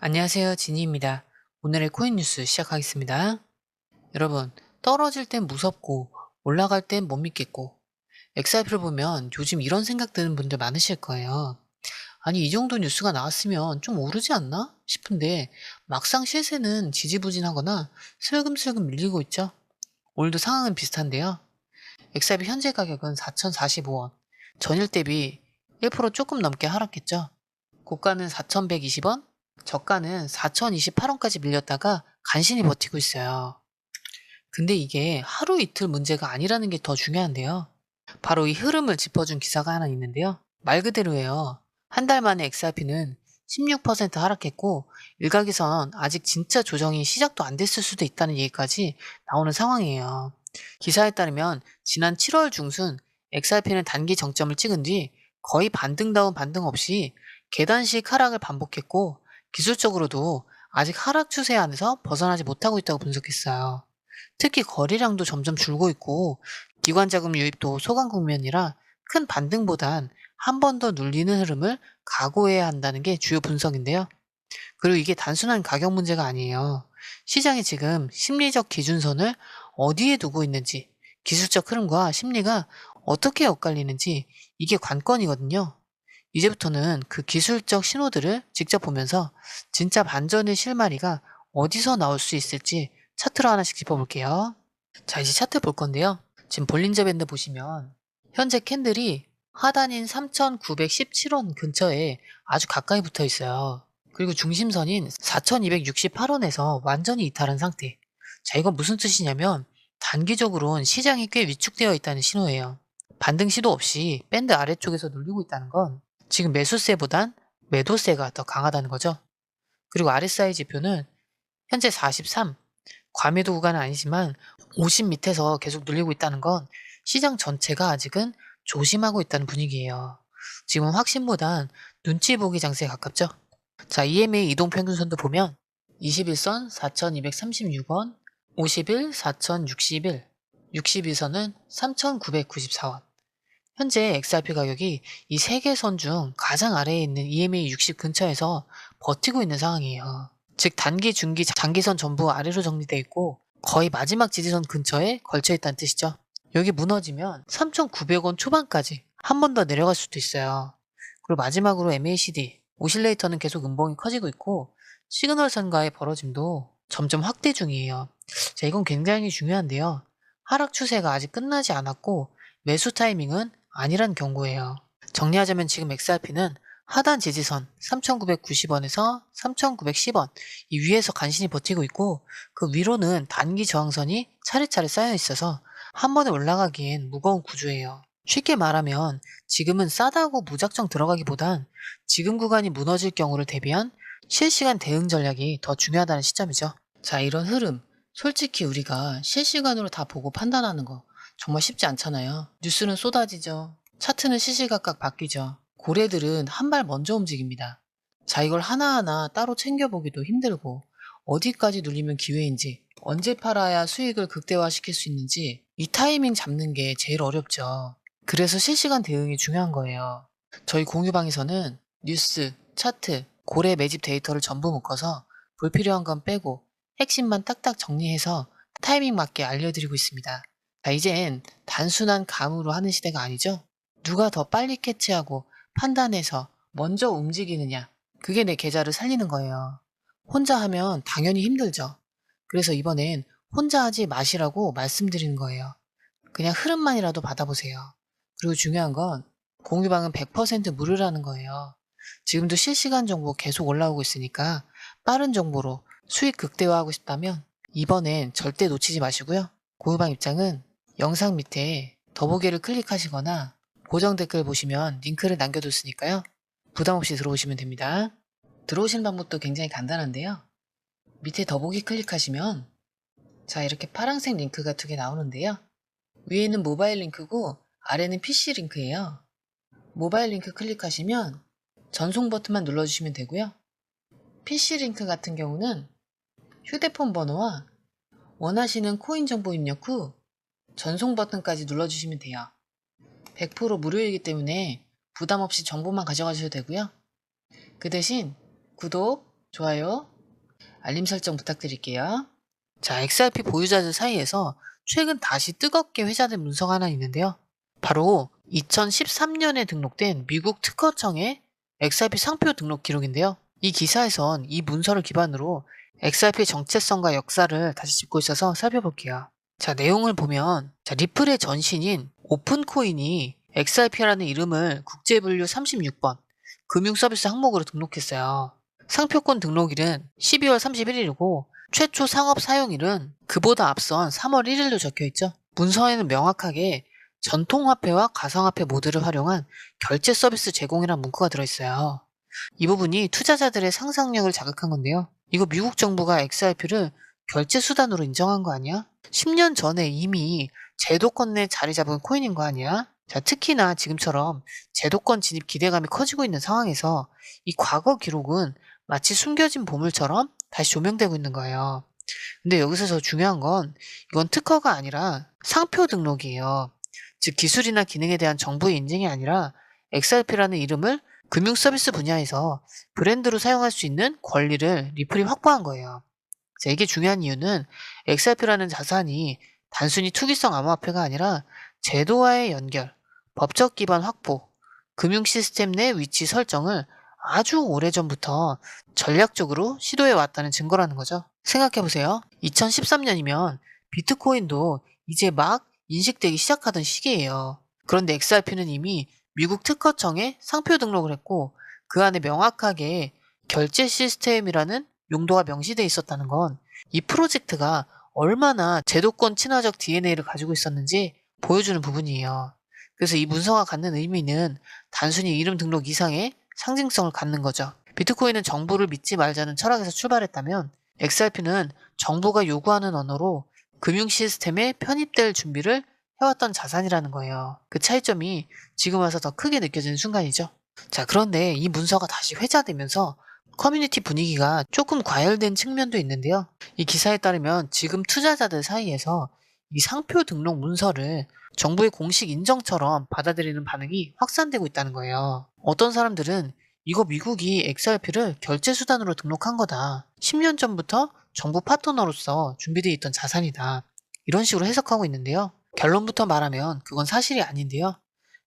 안녕하세요. 지니입니다. 오늘의 코인 뉴스 시작하겠습니다. 여러분, 떨어질 땐 무섭고 올라갈 땐 못 믿겠고 XRP를 보면 요즘 이런 생각 드는 분들 많으실 거예요. 아니, 이 정도 뉴스가 나왔으면 좀 오르지 않나? 싶은데 막상 시세는 지지부진하거나 슬금슬금 밀리고 있죠. 오늘도 상황은 비슷한데요. XRP 현재 가격은 4,045원, 전일 대비 1% 조금 넘게 하락했죠. 고가는 4,120원, 저가는 4,028원까지 밀렸다가 간신히 버티고 있어요. 근데 이게 하루 이틀 문제가 아니라는 게 더 중요한데요. 바로 이 흐름을 짚어준 기사가 하나 있는데요. 말 그대로예요. 한 달 만에 XRP는 16% 하락했고 일각에선 아직 진짜 조정이 시작도 안 됐을 수도 있다는 얘기까지 나오는 상황이에요. 기사에 따르면 지난 7월 중순 XRP는 단기 정점을 찍은 뒤 거의 반등다운 반등 없이 계단식 하락을 반복했고 기술적으로도 아직 하락 추세 안에서 벗어나지 못하고 있다고 분석했어요. 특히 거래량도 점점 줄고 있고 기관 자금 유입도 소강 국면이라 큰 반등보단 한 번 더 눌리는 흐름을 각오해야 한다는 게 주요 분석인데요. 그리고 이게 단순한 가격 문제가 아니에요. 시장이 지금 심리적 기준선을 어디에 두고 있는지, 기술적 흐름과 심리가 어떻게 엇갈리는지 이게 관건이거든요. 이제부터는 그 기술적 신호들을 직접 보면서 진짜 반전의 실마리가 어디서 나올 수 있을지 차트로 하나씩 짚어볼게요. 자, 이제 차트 볼 건데요. 지금 볼린저 밴드 보시면 현재 캔들이 하단인 3,917원 근처에 아주 가까이 붙어 있어요. 그리고 중심선인 4,268원에서 완전히 이탈한 상태. 자, 이건 무슨 뜻이냐면 단기적으로는 시장이 꽤 위축되어 있다는 신호예요. 반등 시도 없이 밴드 아래쪽에서 눌리고 있다는 건 지금 매수세보단 매도세가 더 강하다는 거죠. 그리고 RSI 지표는 현재 43, 과매도 구간은 아니지만 50 밑에서 계속 눌리고 있다는 건 시장 전체가 아직은 조심하고 있다는 분위기예요. 지금 확신보단 눈치 보기 장세에 가깝죠. 자, EMA 이동 평균선도 보면 21선 4,236원, 50일 4,061, 61선은 3,994원. 현재 XRP 가격이 이 세 개 선 중 가장 아래에 있는 EMA 60 근처에서 버티고 있는 상황이에요. 즉 단기, 중기, 장기선 전부 아래로 정리되어 있고 거의 마지막 지지선 근처에 걸쳐 있다는 뜻이죠. 여기 무너지면 3,900원 초반까지 한 번 더 내려갈 수도 있어요. 그리고 마지막으로 MACD, 오실레이터는 계속 음봉이 커지고 있고 시그널선과의 벌어짐도 점점 확대 중이에요. 자, 이건 굉장히 중요한데요. 하락 추세가 아직 끝나지 않았고 매수 타이밍은 아니란 경고예요. 정리하자면 지금 XRP는 하단 지지선 3,990원에서 3,910원 이 위에서 간신히 버티고 있고 그 위로는 단기 저항선이 차례차례 쌓여 있어서 한 번에 올라가기엔 무거운 구조예요. 쉽게 말하면 지금은 싸다고 무작정 들어가기보단 지금 구간이 무너질 경우를 대비한 실시간 대응 전략이 더 중요하다는 시점이죠. 자, 이런 흐름. 솔직히 우리가 실시간으로 다 보고 판단하는 거 정말 쉽지 않잖아요. 뉴스는 쏟아지죠. 차트는 시시각각 바뀌죠. 고래들은 한 발 먼저 움직입니다. 자, 이걸 하나하나 따로 챙겨보기도 힘들고, 어디까지 눌리면 기회인지, 언제 팔아야 수익을 극대화시킬 수 있는지, 이 타이밍 잡는 게 제일 어렵죠. 그래서 실시간 대응이 중요한 거예요. 저희 공유방에서는 뉴스, 차트, 고래 매집 데이터를 전부 묶어서 불필요한 건 빼고 핵심만 딱딱 정리해서 타이밍 맞게 알려드리고 있습니다. 자, 이젠 단순한 감으로 하는 시대가 아니죠? 누가 더 빨리 캐치하고 판단해서 먼저 움직이느냐. 그게 내 계좌를 살리는 거예요. 혼자 하면 당연히 힘들죠. 그래서 이번엔 혼자 하지 마시라고 말씀드리는 거예요. 그냥 흐름만이라도 받아보세요. 그리고 중요한 건 공유방은 100% 무료라는 거예요. 지금도 실시간 정보 계속 올라오고 있으니까 빠른 정보로 수익 극대화하고 싶다면 이번엔 절대 놓치지 마시고요. 공유방 입장은 영상 밑에 더보기를 클릭하시거나 고정 댓글 보시면 링크를 남겨뒀으니까요. 부담 없이 들어오시면 됩니다. 들어오시는 방법도 굉장히 간단한데요. 밑에 더보기 클릭하시면 자 이렇게 파란색 링크가 두 개 나오는데요. 위에는 모바일 링크고 아래는 PC 링크예요. 모바일 링크 클릭하시면 전송 버튼만 눌러주시면 되고요. PC 링크 같은 경우는 휴대폰 번호와 원하시는 코인 정보 입력 후 전송 버튼까지 눌러주시면 돼요. 100% 무료이기 때문에 부담 없이 정보만 가져가셔도 되고요. 그 대신 구독, 좋아요, 알림 설정 부탁드릴게요. 자, XRP 보유자들 사이에서 최근 다시 뜨겁게 회자된 문서가 하나 있는데요. 바로 2013년에 등록된 미국 특허청의 XRP 상표 등록 기록인데요. 이 기사에선 이 문서를 기반으로 XRP의 정체성과 역사를 다시 짚고 있어서 살펴볼게요. 자, 내용을 보면 자, 리플의 전신인 오픈코인이 XRP라는 이름을 국제분류 36번 금융서비스 항목으로 등록했어요. 상표권 등록일은 12월 31일이고 최초 상업 사용일은 그보다 앞선 3월 1일로 적혀 있죠. 문서에는 명확하게 전통화폐와 가상화폐 모두를 활용한 결제 서비스 제공이란 문구가 들어있어요. 이 부분이 투자자들의 상상력을 자극한 건데요. 이거 미국 정부가 XRP를 결제 수단으로 인정한 거 아니야? 10년 전에 이미 제도권 내 자리 잡은 코인인 거 아니야? 자, 특히나 지금처럼 제도권 진입 기대감이 커지고 있는 상황에서 이 과거 기록은 마치 숨겨진 보물처럼 다시 조명되고 있는 거예요. 근데 여기서 더 중요한 건 이건 특허가 아니라 상표 등록이에요. 즉 기술이나 기능에 대한 정부의 인증이 아니라 XRP라는 이름을 금융 서비스 분야에서 브랜드로 사용할 수 있는 권리를 리플이 확보한 거예요. 자, 이게 중요한 이유는 XRP라는 자산이 단순히 투기성 암호화폐가 아니라 제도와의 연결, 법적 기반 확보, 금융 시스템 내 위치 설정을 아주 오래전부터 전략적으로 시도해 왔다는 증거라는 거죠. 생각해 보세요. 2013년이면 비트코인도 이제 막 인식되기 시작하던 시기예요. 그런데 XRP는 이미 미국 특허청에 상표 등록을 했고 그 안에 명확하게 결제 시스템이라는 용도가 명시되어 있었다는 건 이 프로젝트가 얼마나 제도권 친화적 DNA를 가지고 있었는지 보여주는 부분이에요. 그래서 이 문서가 갖는 의미는 단순히 이름 등록 이상의 상징성을 갖는 거죠. 비트코인은 정부를 믿지 말자는 철학에서 출발했다면 XRP는 정부가 요구하는 언어로 금융 시스템에 편입될 준비를 해왔던 자산이라는 거예요. 그 차이점이 지금 와서 더 크게 느껴지는 순간이죠. 자, 그런데 이 문서가 다시 회자되면서 커뮤니티 분위기가 조금 과열된 측면도 있는데요. 이 기사에 따르면 지금 투자자들 사이에서 이 상표 등록 문서를 정부의 공식 인정처럼 받아들이는 반응이 확산되고 있다는 거예요. 어떤 사람들은 이거 미국이 XRP를 결제 수단으로 등록한 거다. 10년 전부터 정부 파트너로서 준비되어 있던 자산이다. 이런 식으로 해석하고 있는데요. 결론부터 말하면 그건 사실이 아닌데요.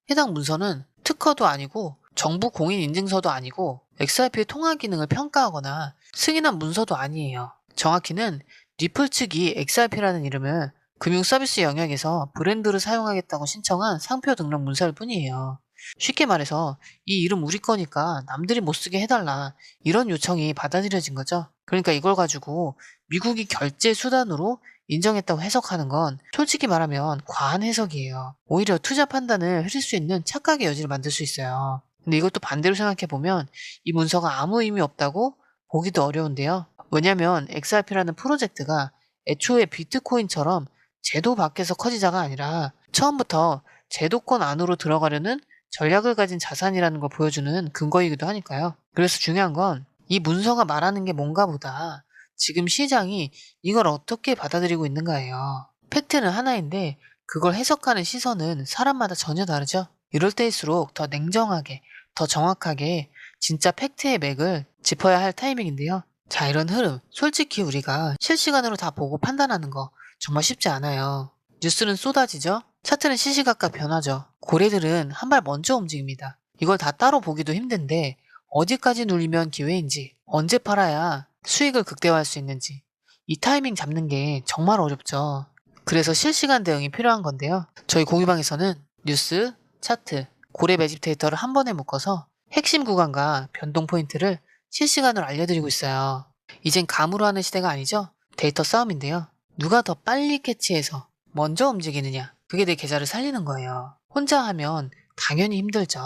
해당 문서는 특허도 아니고 정부 공인 인증서도 아니고 XRP의 통화 기능을 평가하거나 승인한 문서도 아니에요. 정확히는 리플 측이 XRP라는 이름을 금융 서비스 영역에서 브랜드를 사용하겠다고 신청한 상표 등록 문서일 뿐이에요. 쉽게 말해서 이 이름 우리 거니까 남들이 못 쓰게 해달라 이런 요청이 받아들여진 거죠. 그러니까 이걸 가지고 미국이 결제 수단으로 인정했다고 해석하는 건 솔직히 말하면 과한 해석이에요. 오히려 투자 판단을 흐릴 수 있는 착각의 여지를 만들 수 있어요. 근데 이것도 반대로 생각해 보면 이 문서가 아무 의미 없다고 보기도 어려운데요. 왜냐면 XRP라는 프로젝트가 애초에 비트코인처럼 제도 밖에서 커지자가 아니라 처음부터 제도권 안으로 들어가려는 전략을 가진 자산이라는 걸 보여주는 근거이기도 하니까요. 그래서 중요한 건 이 문서가 말하는 게 뭔가 보다 지금 시장이 이걸 어떻게 받아들이고 있는가예요. 팩트는 하나인데 그걸 해석하는 시선은 사람마다 전혀 다르죠. 이럴 때일수록 더 냉정하게, 더 정확하게 진짜 팩트의 맥을 짚어야 할 타이밍인데요. 자, 이런 흐름. 솔직히 우리가 실시간으로 다 보고 판단하는 거 정말 쉽지 않아요. 뉴스는 쏟아지죠? 차트는 시시각각 변하죠. 고래들은 한 발 먼저 움직입니다. 이걸 다 따로 보기도 힘든데 어디까지 눌리면 기회인지, 언제 팔아야 수익을 극대화할 수 있는지 이 타이밍 잡는 게 정말 어렵죠. 그래서 실시간 대응이 필요한 건데요. 저희 공유방에서는 뉴스, 차트, 고래 매집 데이터를 한 번에 묶어서 핵심 구간과 변동 포인트를 실시간으로 알려드리고 있어요. 이젠 감으로 하는 시대가 아니죠. 데이터 싸움인데요. 누가 더 빨리 캐치해서 먼저 움직이느냐. 그게 내 계좌를 살리는 거예요. 혼자 하면 당연히 힘들죠.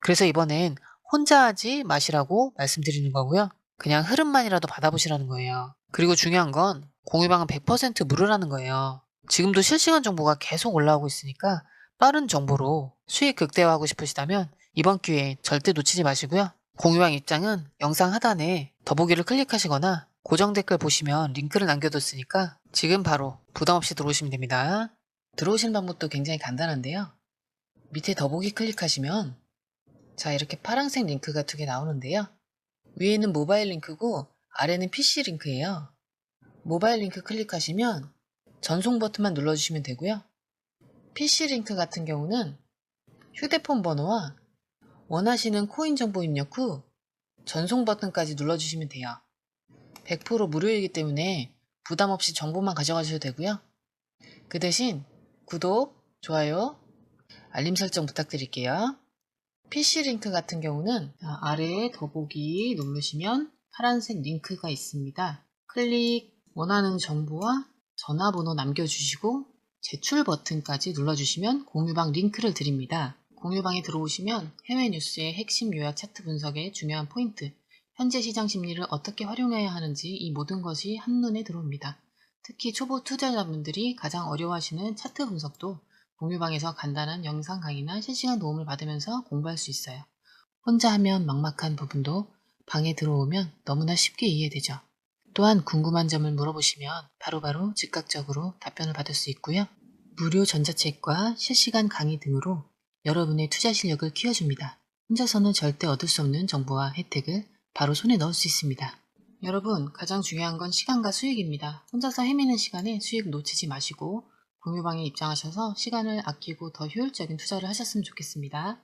그래서 이번엔 혼자 하지 마시라고 말씀드리는 거고요. 그냥 흐름만이라도 받아보시라는 거예요. 그리고 중요한 건 공유방은 100% 무료라는 거예요. 지금도 실시간 정보가 계속 올라오고 있으니까 빠른 정보로 수익 극대화하고 싶으시다면 이번 기회에 절대 놓치지 마시고요. 공유방 입장은 영상 하단에 더보기를 클릭하시거나 고정 댓글 보시면 링크를 남겨뒀으니까 지금 바로 부담없이 들어오시면 됩니다. 들어오시는 방법도 굉장히 간단한데요. 밑에 더보기 클릭하시면 자 이렇게 파란색 링크가 두 개 나오는데요. 위에는 모바일 링크고 아래는 PC 링크예요. 모바일 링크 클릭하시면 전송 버튼만 눌러주시면 되고요. PC 링크 같은 경우는 휴대폰 번호와 원하시는 코인 정보 입력 후 전송 버튼까지 눌러주시면 돼요. 100% 무료이기 때문에 부담 없이 정보만 가져가셔도 되고요. 그 대신 구독, 좋아요, 알림 설정 부탁드릴게요. PC 링크 같은 경우는 아래에 더보기 누르시면 파란색 링크가 있습니다. 클릭, 원하는 정보와 전화번호 남겨주시고 제출 버튼까지 눌러주시면 공유방 링크를 드립니다. 공유방에 들어오시면 해외 뉴스의 핵심 요약 차트 분석의 중요한 포인트, 현재 시장 심리를 어떻게 활용해야 하는지 이 모든 것이 한눈에 들어옵니다. 특히 초보 투자자분들이 가장 어려워하시는 차트 분석도 공유방에서 간단한 영상 강의나 실시간 도움을 받으면서 공부할 수 있어요. 혼자 하면 막막한 부분도 방에 들어오면 너무나 쉽게 이해되죠. 또한 궁금한 점을 물어보시면 바로 바로 즉각적으로 답변을 받을 수 있고요. 무료 전자책과 실시간 강의 등으로 여러분의 투자 실력을 키워줍니다. 혼자서는 절대 얻을 수 없는 정보와 혜택을 바로 손에 넣을 수 있습니다. 여러분, 가장 중요한 건 시간과 수익입니다. 혼자서 헤매는 시간에 수익 놓치지 마시고 공유방에 입장하셔서 시간을 아끼고 더 효율적인 투자를 하셨으면 좋겠습니다.